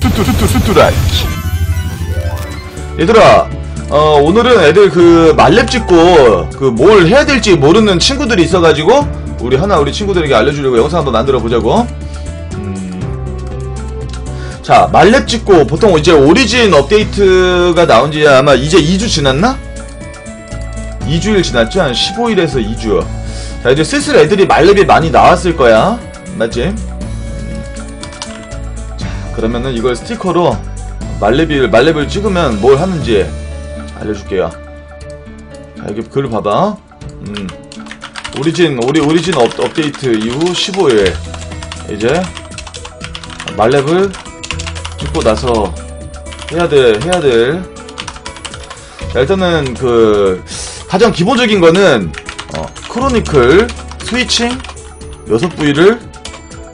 뚜뚜뚜뚜뚜라이 얘들아 어 오늘은 애들 그 말렙 찍고 그 뭘 해야 될지 모르는 친구들이 있어가지고 우리 하나 우리 친구들에게 알려주려고 영상 한번 만들어 보자고 음. 자 말렙 찍고 보통 이제 오리진 업데이트가 나온 지 아마 이제 2주 지났나? 2주일 지났죠? 한 15일에서 2주 자 이제 슬슬 애들이 말렙이 많이 나왔을 거야 맞지? 그러면은 이걸 스티커로 말렙을 말렙을 찍으면 뭘 하는지 알려줄게요. 자 여기 글 봐봐. 음 오리진 우리 오리진 업, 업데이트 이후 15일 이제 말렙을 찍고 나서 해야 될 해야 될. 자 일단은 그 가장 기본적인 거는 어, 크로니클 스위칭 6부위를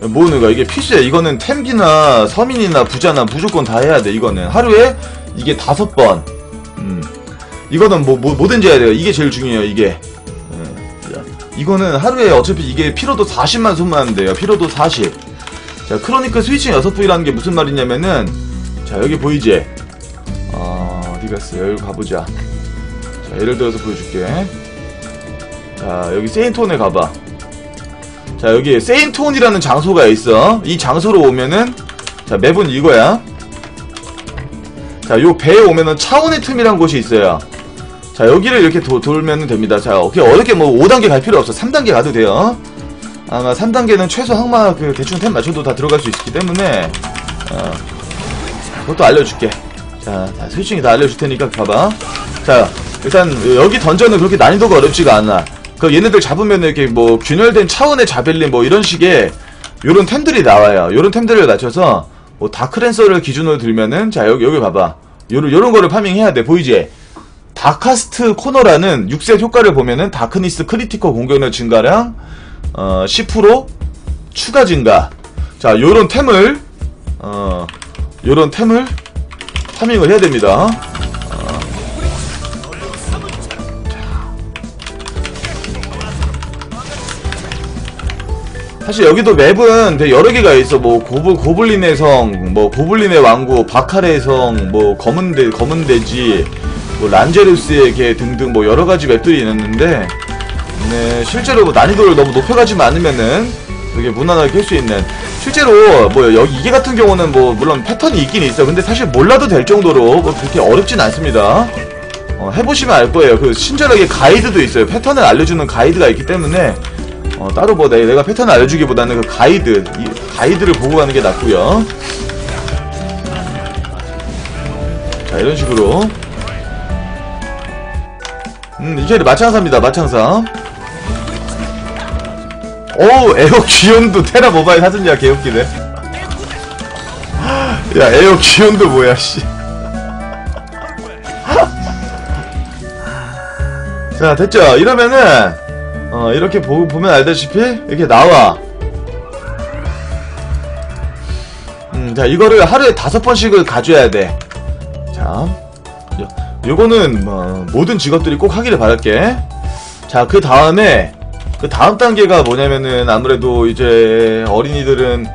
모으는 거야. 이게 필수야. 이거는 템기나 서민이나 부자나 무조건 다 해야 돼. 이거는 하루에 이게 다섯 번. 음. 이거는 뭐, 뭐 뭐든지 해야 돼요. 이게 제일 중요해요. 이게. 음. 자, 이거는 하루에 어차피 이게 피로도 40만 소모하면 돼요. 피로도 40. 자, 크로니클 스위칭 6부이라는 게 무슨 말이냐면은 자, 여기 보이지? 어, 어디 갔어? 여기 가보자. 자, 예를 들어서 보여줄게. 자, 여기 세인톤에 가봐. 자 여기 세인트온이라는 장소가 있어. 이 장소로 오면은 자 맵은 이거야. 자요 배에 오면은 차원의 틈이란 곳이 있어요. 자 여기를 이렇게 도, 돌면 됩니다. 자 오케이. 어렵게 뭐 5단계 갈 필요 없어. 3단계 가도 돼요. 아마 3단계는 최소 항마 그 대충 템 맞춰도 다 들어갈 수 있기 때문에 어, 그것도 알려줄게. 자, 자 스위칭이 다 알려줄 테니까 봐봐. 자 일단 여기 던전은 그렇게 난이도가 어렵지가 않아 그 얘네들 잡으면 이렇게 뭐 균열된 차원의 자벨린 뭐 이런 식의 요런 템들이 나와요. 요런 템들을 낮춰서 뭐 다크랜서를 기준으로 들면은 자 여기 여기 봐봐. 요런 요런 거를 파밍해야 돼. 보이지? 다카스트 코너라는 6셋 효과를 보면은 다크니스 크리티커 공격력 증가량 어, 10% 추가 증가. 자, 요런 템을 어, 요런 템을 파밍을 해야 됩니다. 사실 여기도 맵은 되게 여러 개가 있어. 뭐 고블 고블린의 성, 뭐 고블린의 왕국, 바카레의 성, 뭐 검은 대 검은 돼지, 뭐 란제루스의 개 등등 뭐 여러 가지 맵들이 있는데 네, 실제로 뭐 난이도를 너무 높여가지만 않으면은 되게 무난하게 할 수 있는 실제로 뭐 여기 이게 같은 경우는 뭐 물론 패턴이 있긴 있어. 근데 사실 몰라도 될 정도로 뭐 그렇게 어렵진 않습니다. 어, 해보시면 알 거예요. 그 친절하게 가이드도 있어요. 패턴을 알려주는 가이드가 있기 때문에 어, 따로 뭐 내, 내가 패턴 알려주기보다는 그 가이드 이 가이드를 보고 가는 게 낫고요. 자 이런 식으로. 음 이제 마창사입니다 마창사 오 에어 귀염도 테라 모바일 사준야 개웃기네. 야 에어 귀염도 뭐야 씨. 자 됐죠? 이러면은 어 이렇게 보, 보면 알다시피 이렇게 나와. 음, 자 이거를 하루에 다섯 번씩을 가져야 돼자 요거는 뭐, 모든 직업들이 꼭 하기를 바랄게. 자 그 다음에 그 다음 단계가 뭐냐면은 아무래도 이제 어린이들은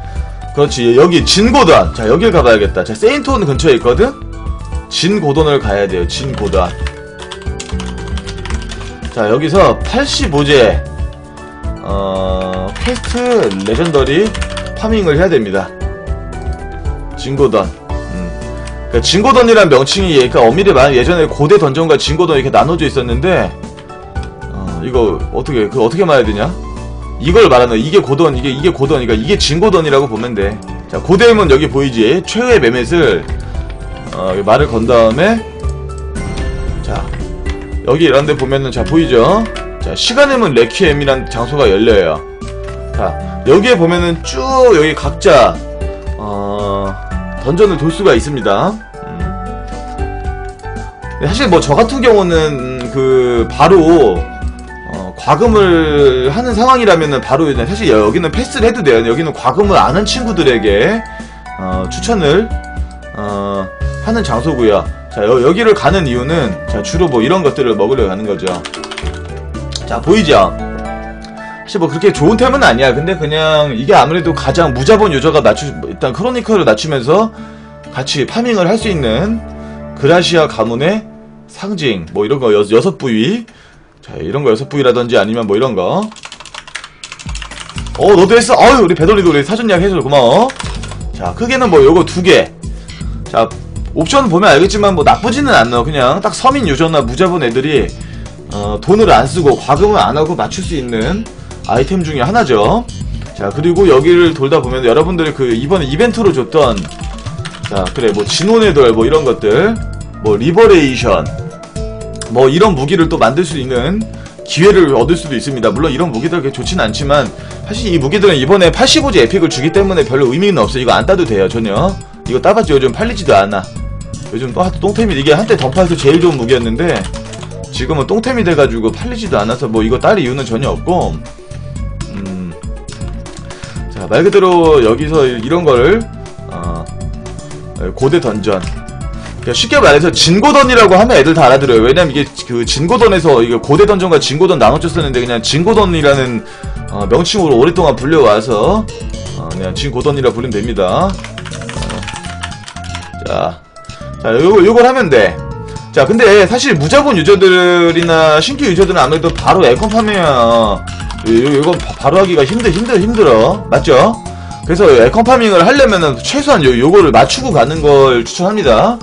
그렇지 여기 진고단. 자 여길 가봐야겠다. 자 세인트온 근처에 있거든? 진고단을 가야 돼요 진고단 자 여기서 85제 어 퀘스트 레전더리 파밍을 해야 됩니다. 진고던. 음. 그러니까 진고던이란 명칭이 그러니까 엄밀히 말하면 예전에 고대 던전과 진고던 이렇게 나눠져 있었는데 어 이거 어떻게 그 어떻게 말해야 되냐? 이걸 말하는 이게 고던 이게 이게 고던 그러니까 이게 진고던이라고 보면 돼자 고대임은 여기 보이지? 최후의 메멧을 어 말을 건 다음에 자 여기 이런 데 보면은 자 보이죠? 자 시간의문 레퀴엠이란 장소가 열려요. 자 여기에 보면은 쭉 여기 각자 어 던전을 돌 수가 있습니다. 음. 사실 뭐 저 같은 경우는 그 바로 어, 과금을 하는 상황이라면은 바로 사실 여기는 패스를 해도 돼요. 여기는 과금을 아는 친구들에게 어, 추천을 어, 하는 장소고요. 자 여, 기를 가는 이유는 자 주로 뭐 이런 것들을 먹으려 가는 거죠 자 보이죠 사실 뭐 그렇게 좋은 템은 아니야. 근데 그냥 이게 아무래도 가장 무자본 유저가 맞추 일단 크로니클을 낮추면서 같이 파밍을 할 수 있는 그라시아 가문의 상징 뭐 이런 거 여, 여섯 부위 자 이런 거 여섯 부위라든지 아니면 뭐 이런 거. 어 너도 했어? 어유 우리 배돌리도 우리 사전 예약 해줘 고마워. 자 크게는 뭐 요거 두 개. 자 옵션 보면 알겠지만 뭐 나쁘지는 않아. 그냥 딱 서민 유저나 무자본 애들이 어, 돈을 안 쓰고 과금을 안 하고 맞출 수 있는 아이템 중에 하나죠. 자 그리고 여기를 돌다 보면 여러분들이 그 이번에 이벤트로 줬던 자 그래 뭐 진혼의 돌 뭐 이런 것들 뭐 리버레이션 뭐 이런 무기를 또 만들 수 있는 기회를 얻을 수도 있습니다. 물론 이런 무기들 그렇게 좋진 않지만 사실 이 무기들은 이번에 85지 에픽을 주기 때문에 별로 의미는 없어. 이거 안 따도 돼요 전혀. 이거 따봤지 요즘 팔리지도 않아. 요즘 또 똥템이 이게 한때 던파에서 제일 좋은 무기였는데 지금은 똥템이 돼가지고 팔리지도 않아서 뭐 이거 딸 이유는 전혀 없고 음. 자, 말 그대로 여기서 이런 거를 어, 고대 던전 그러니까 쉽게 말해서 진고던이라고 하면 애들 다 알아들어요. 왜냐면 이게 그 진고던에서 이게 고대 던전과 진고던 나눠져 썼는데 그냥 진고던이라는 어, 명칭으로 오랫동안 불려와서 어, 그냥 진고던이라 부르면 됩니다. 어, 자, 자, 요거 요걸 하면 돼. 자, 근데 사실 무자본 유저들이나 신규 유저들은 아무래도 바로 에컨 파면 요, 이거 바로 하기가 힘들 힘들 힘들어. 맞죠? 그래서 에컨 파밍을 하려면은 최소한 요 요거를 맞추고 가는 걸 추천합니다.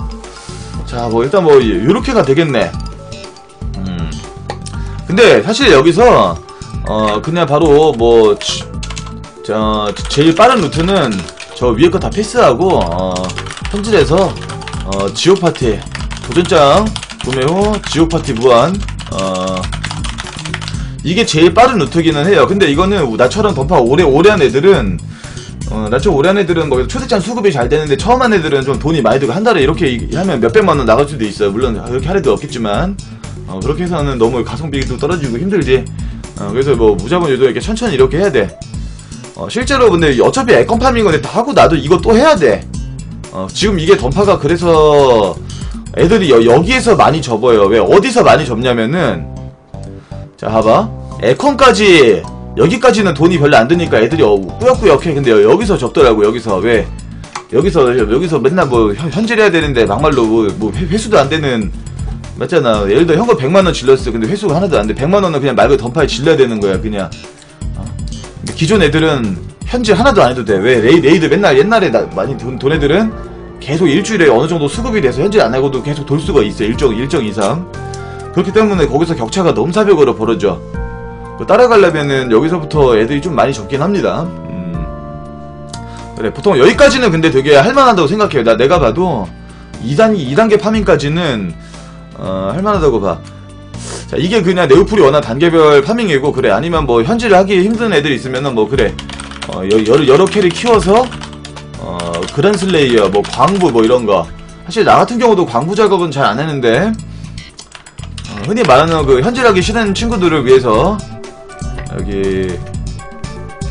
자, 뭐 일단 뭐 요렇게가 되겠네. 음. 근데 사실 여기서 어 그냥 바로 뭐 지- 저 제일 빠른 루트는 저 위에 거 다 패스하고 어 현질에서 어 지옥 파티 도전장 구매 후 지옥 파티 무한 어 이게 제일 빠른 루트기는 해요. 근데 이거는 나처럼 던파 오래 오래 한 애들은 어, 나처럼 오래 한 애들은 뭐 초대장 수급이 잘 되는데 처음 한 애들은 좀 돈이 많이 들고 한 달에 이렇게 이- 하면 몇백만 원 나갈 수도 있어요. 물론 그렇게 할 애도 없겠지만 어, 그렇게 해서는 너무 가성비도 떨어지고 힘들지. 어, 그래서 뭐 무자본 유도 이렇게 천천히 이렇게 해야 돼. 어, 실제로 근데 어차피 에컨 파밍은 다 하고 나도 이거 또 해야 돼. 어, 지금 이게 던파가 그래서 애들이 여, 기에서 많이 접어요. 왜 어디서 많이 접냐면은 자 봐봐 에컨까지 여기까지는 돈이 별로 안 드니까 애들이 어, 꾸역꾸역 해. 근데 여- 여기서 접더라고 여기서 왜 여기서 여기서 맨날 뭐 현- 현질해야 되는데 막말로 뭐, 뭐 회- 회수도 안 되는 맞잖아. 예를 들어 현금 100만 원 질렀어. 근데 회수가 하나도 안 돼. 100만 원은 그냥 말 그대로 던파에 질러야 되는 거야. 그냥 어. 근데 기존 애들은 현질 하나도 안 해도 돼. 왜 레이, 레이드 맨날 옛날에 나- 많이 돈, 돈 애들은 계속 일주일에 어느 정도 수급이 돼서 현질 안 하고도 계속 돌 수가 있어. 일정 일정 이상. 그렇기 때문에 거기서 격차가 넘사벽으로 벌어져. 그 따라가려면은 여기서부터 애들이 좀 많이 적긴 합니다. 음. 그래 보통 여기까지는 근데 되게 할만하다고 생각해요. 나 내가 봐도 2단계 2단계 파밍까지는 어, 할만하다고 봐. 자 이게 그냥 네오플이 워낙 단계별 파밍이고 그래 아니면 뭐 현질을 하기 힘든 애들이 있으면은 뭐 그래 어, 여, 여러 여러 캐릭 키워서 어, 그란슬레이어 뭐 광부 뭐 이런 거. 사실 나 같은 경우도 광부 작업은 잘 안 했는데 어, 흔히 말하는 그 현질하기 싫은 친구들을 위해서 여기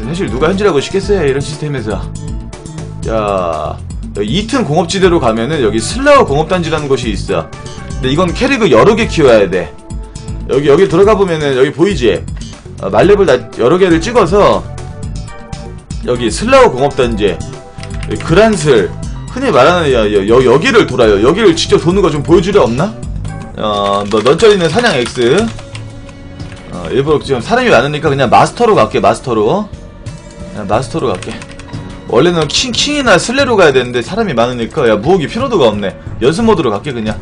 사실 누가 현질하고 싶겠어요? 이런 시스템에서. 자 이튼 공업지대로 가면은 여기 슬라우 공업단지라는 곳이 있어. 근데 이건 캐릭을 여러 개 키워야 돼. 여기 여기 들어가 보면은 여기 보이지? 어, 말렙을 다 여러 개를 찍어서 여기 슬라우 공업단지 그란슬 흔히 말하는 여, 여, 여, 여기를 돌아요. 여기를 직접 도는 거 좀 보여줄 일 없나? 어, 너 넌짜리는 사냥 X. 어, 일부러 지금 사람이 많으니까 그냥 마스터로 갈게 마스터로. 그냥 마스터로 갈게. 원래는 킹, 킹이나 슬레로 가야 되는데 사람이 많으니까 야 무혹이 필요도가 없네. 연습 모드로 갈게 그냥.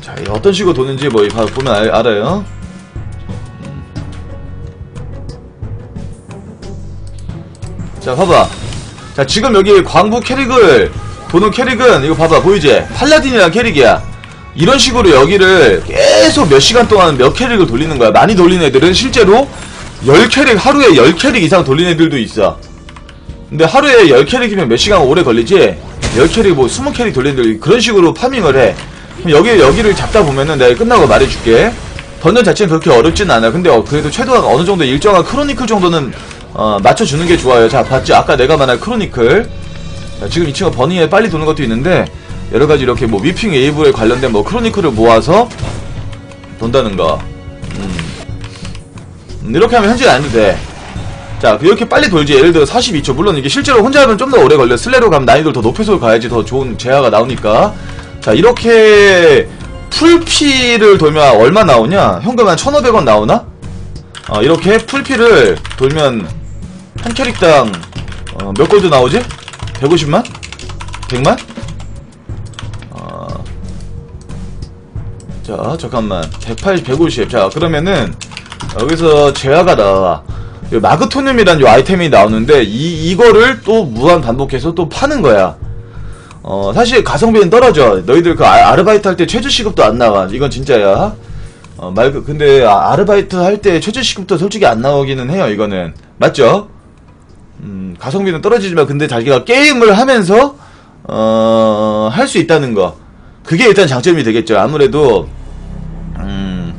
자 어떤 식으로 도는지 뭐 봐- 보면 알, 알아요 자 봐봐. 자 지금 여기 광부 캐릭을 도는 캐릭은 이거 봐봐 보이지 팔라딘이라는 캐릭이야. 이런 식으로 여기를 계속 몇 시간 동안 몇 캐릭을 돌리는 거야. 많이 돌리는 애들은 실제로 10캐릭 하루에 10캐릭 이상 돌리는 애들도 있어. 근데 하루에 10캐릭이면 몇 시간 오래 걸리지? 10캐릭 뭐 20캐릭 돌리는 애들 그런 식으로 파밍을 해. 그럼 여기 여기를 잡다 보면은 내가 끝나고 말해줄게. 던전 자체는 그렇게 어렵진 않아. 근데 어, 그래도 최소한 어느 정도 일정한 크로니클 정도는 어, 맞춰주는 게 좋아요 자 봤지 아까 내가 말한 크로니클 자, 지금 이 친구가 버닝에 빨리 도는 것도 있는데 여러 가지 이렇게 뭐 위핑 웨이브에 관련된 뭐 크로니클을 모아서 돈다는 거. 음. 음, 이렇게 하면 현질 안 돼. 자, 이렇게 빨리 돌지. 예를 들어 42초. 물론 이게 실제로 혼자 하면 좀 더 오래 걸려. 슬래로 가면 난이도를 더 높여서 가야지 더 좋은 제화가 나오니까. 자, 이렇게 풀피를 돌면 얼마 나오냐? 현금 한 1,500원 나오나? 어, 이렇게 풀피를 돌면 한 캐릭당 어, 몇 골드 나오지? 150만? 100만? 어, 자, 잠깐만. 180, 150. 자, 그러면은 여기서 제화가 나와. 이 마그토늄이라는 요 아이템이 나오는데 이 이거를 또 무한 반복해서 또 파는 거야. 어 사실 가성비는 떨어져. 너희들 그 아, 아르바이트 할 때 최저 시급도 안 나와. 이건 진짜야. 어말 그- 근데 아, 아르바이트 할 때 최저 시급도 솔직히 안 나오기는 해요. 이거는 맞죠? 음 가성비는 떨어지지만 근데 자기가 게임을 하면서 어 할 수 있다는 거. 그게 일단 장점이 되겠죠. 아무래도 음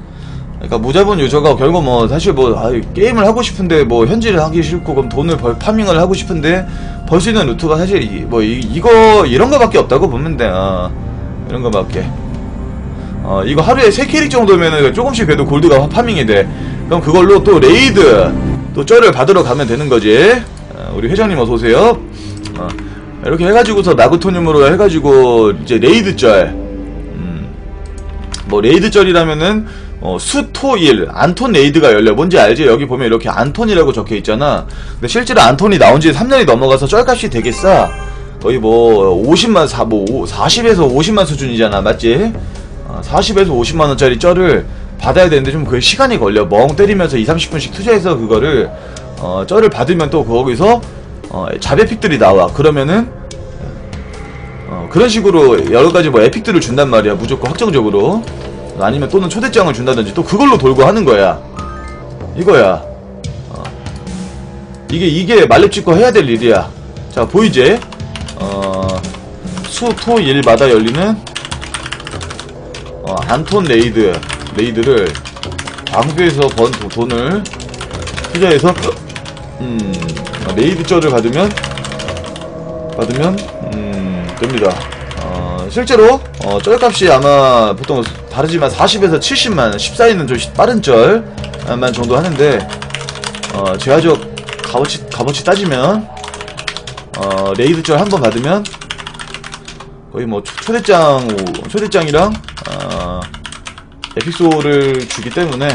그러니까 무자본 유저가 결국 뭐 사실 뭐 아, 게임을 하고 싶은데 뭐 현질을 하기 싫고 그럼 돈을 벌 파밍을 하고 싶은데 벌 수 있는 루트가 사실 이, 뭐 이, 이거 이런 거밖에 없다고 보면 돼. 어, 이런 거밖에. 어 이거 하루에 3캐릭 정도면은 조금씩 그래도 골드가 파밍이 돼. 그럼 그걸로 또 레이드 또 쩔을 받으러 가면 되는 거지. 어, 우리 회장님 어서 오세요. 어, 이렇게 해가지고서 나그토늄으로 해가지고 이제 레이드 쩔. 뭐 레이드절이라면은 어, 수토일 안톤 레이드가 열려 뭔지 알지? 여기 보면 이렇게 안톤이라고 적혀 있잖아. 근데 실제로 안톤이 나온 지 3년이 넘어가서 쩔값이 되게 싸. 거의 뭐 50만 4, 뭐 40에서 50만 수준이잖아, 맞지? 어, 40에서 50만 원짜리 쩔을 받아야 되는데 좀그 시간이 걸려. 멍 때리면서 2, 30분씩 투자해서 그거를 어, 쩔을 받으면 또 거기서 어, 자배픽들이 나와. 그러면은 어, 그런 식으로 여러 가지 뭐 에픽들을 준단 말이야. 무조건 확정적으로. 아니면 또는 초대장을 준다든지 또 그걸로 돌고 하는 거야. 이거야. 어. 이게, 이게 말렙 찍고 해야 될 일이야. 자, 보이지? 어, 수, 토, 일마다 열리는, 어, 안톤 레이드, 레이드를 방구에서 번 도- 돈을 투자해서, 음, 어, 레이드 쩔을 받으면, 받으면 음 됩니다. 어, 실제로 어, 쩔값이 아마 보통 다르지만 40에서 70만 14위는 좀 시- 빠른 쩔만 정도 하는데 어, 제화적 값어치 값어치 따지면 어, 레이드 쩔 한 번 받으면 거의 뭐 초- 초대장 초대장이랑 어, 에픽소를 주기 때문에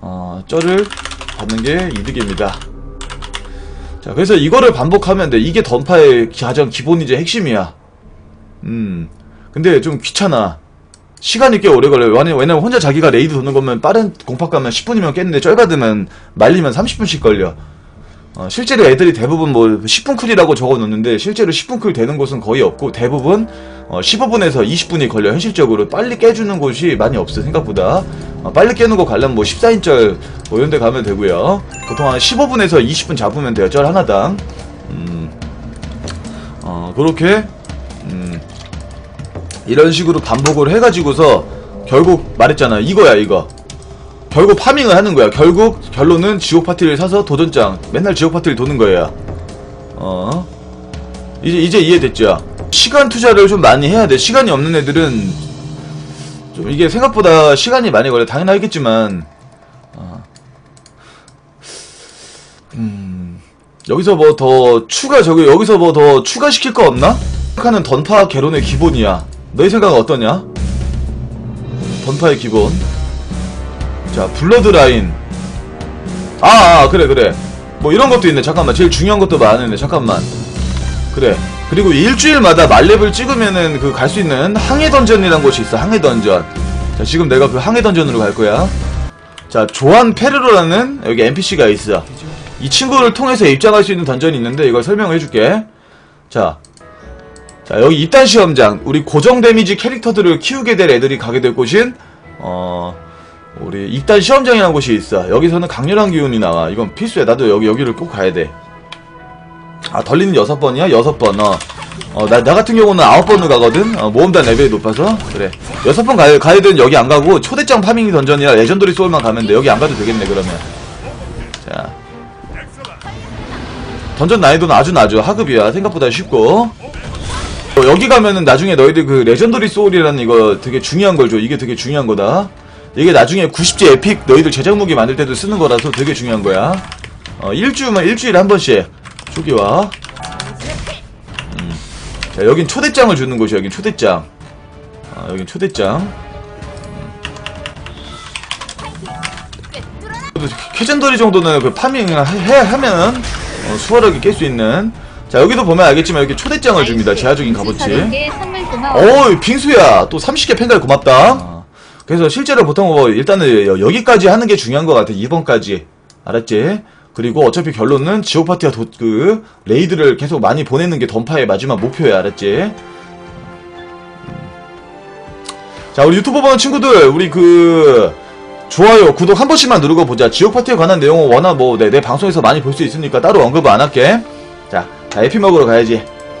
어, 쩔을 받는 게 이득입니다. 자, 그래서 이거를 반복하면 돼. 이게 던파의 가장 기본이자 핵심이야. 음. 근데 좀 귀찮아. 시간이 꽤 오래 걸려요. 왜냐- 왜냐면 혼자 자기가 레이드 도는 거면 빠른 공팍 가면 10분이면 깼는데 쩔 받으면 말리면 30분씩 걸려. 어, 실제로 애들이 대부분 뭐 10분 쿨이라고 적어 놓는데 실제로 10분 쿨 되는 곳은 거의 없고 대부분 어, 15분에서 20분이 걸려 현실적으로 빨리 깨주는 곳이 많이 없어 생각보다. 어, 빨리 깨는 거 가려면 뭐 14인절 뭐 이런 데 가면 되고요. 보통 한 15분에서 20분 잡으면 돼요 쩔 하나당. 음, 어 그렇게 음, 이런 식으로 반복을 해가지고서 결국 말했잖아 이거야 이거. 결국 파밍을 하는 거야. 결국 결론은 지옥 파티를 사서 도전장 맨날 지옥 파티를 도는 거예요. 어? 이제 이제 이해됐죠? 시간 투자를 좀 많이 해야 돼. 시간이 없는 애들은 좀 이게 생각보다 시간이 많이 걸려. 당연히 알겠지만 어. 음 여기서 뭐 더 추가 저기 여기서 뭐 더 추가 시킬 거 없나? 하는 던파 개론의 기본이야. 너희 생각은 어떠냐? 던파의 기본. 자, 블러드 라인. 아, 아, 그래, 그래. 뭐 이런 것도 있네. 잠깐만. 제일 중요한 것도 많은데. 잠깐만. 그래. 그리고 일주일마다 말렙을 찍으면은 그 갈 수 있는 항해 던전이라는 곳이 있어. 항해 던전. 자, 지금 내가 그 항해 던전으로 갈 거야. 자, 조한 페르로라는 여기 NPC가 있어. 이 친구를 통해서 입장할 수 있는 던전이 있는데 이걸 설명을 해줄게. 자, 자 여기 입단 시험장. 우리 고정 데미지 캐릭터들을 키우게 될 애들이 가게 될 곳인 어 우리 입단 시험장이라는 곳이 있어. 여기서는 강렬한 기운이 나와. 이건 필수야. 나도 여기 여기를 꼭 가야 돼. 아 덜리는 여섯 번이야? 여섯 번. 어. 어, 나, 나 같은 경우는 아홉 번으로 가거든? 어, 모험단 레벨이 높아서? 그래. 여섯 번 가야, 가야 되는 여기 안 가고, 초대장 파밍 던전이라 레전더리 소울만 가면 돼. 여기 안 가도 되겠네, 그러면. 자. 던전 난이도는 아주 낮아. 하급이야. 생각보다 쉽고. 어, 여기 가면은 나중에 너희들 그 레전더리 소울이라는 이거 되게 중요한 걸 줘. 이게 되게 중요한 거다. 이게 나중에 90제 에픽 너희들 제작 무기 만들 때도 쓰는 거라서 되게 중요한 거야. 어, 일주일만, 일주일에 한 번씩. 초기화. 음. 자, 여긴 초대장을 주는 곳이야, 여긴 초대장. 아, 여긴 초대장. 그래도 캐전더리 정도는 그 파밍을 해, 해- 하면 어, 수월하게 깰 수 있는 자 여기도 보면 알겠지만 이렇게 초대장을 줍니다 제한적인 값어치. 어이 빙수야 또 30개 팬갈 고맙다 그래서 실제로 보통 뭐 일단은 여- 여기까지 하는 게 중요한 것 같아 2번까지 알았지? 그리고 어차피 결론은 지옥 파티와 도, 그 레이드를 계속 많이 보내는 게 던파의 마지막 목표야 알았지? 자 우리 유튜버 보는 친구들 우리 그 좋아요 구독 한 번씩만 누르고 보자. 지옥 파티에 관한 내용은 워낙 뭐내 방송에서 많이 볼 수 있으니까 따로 언급 안 할게. 자, 자 에피 먹으러 가야지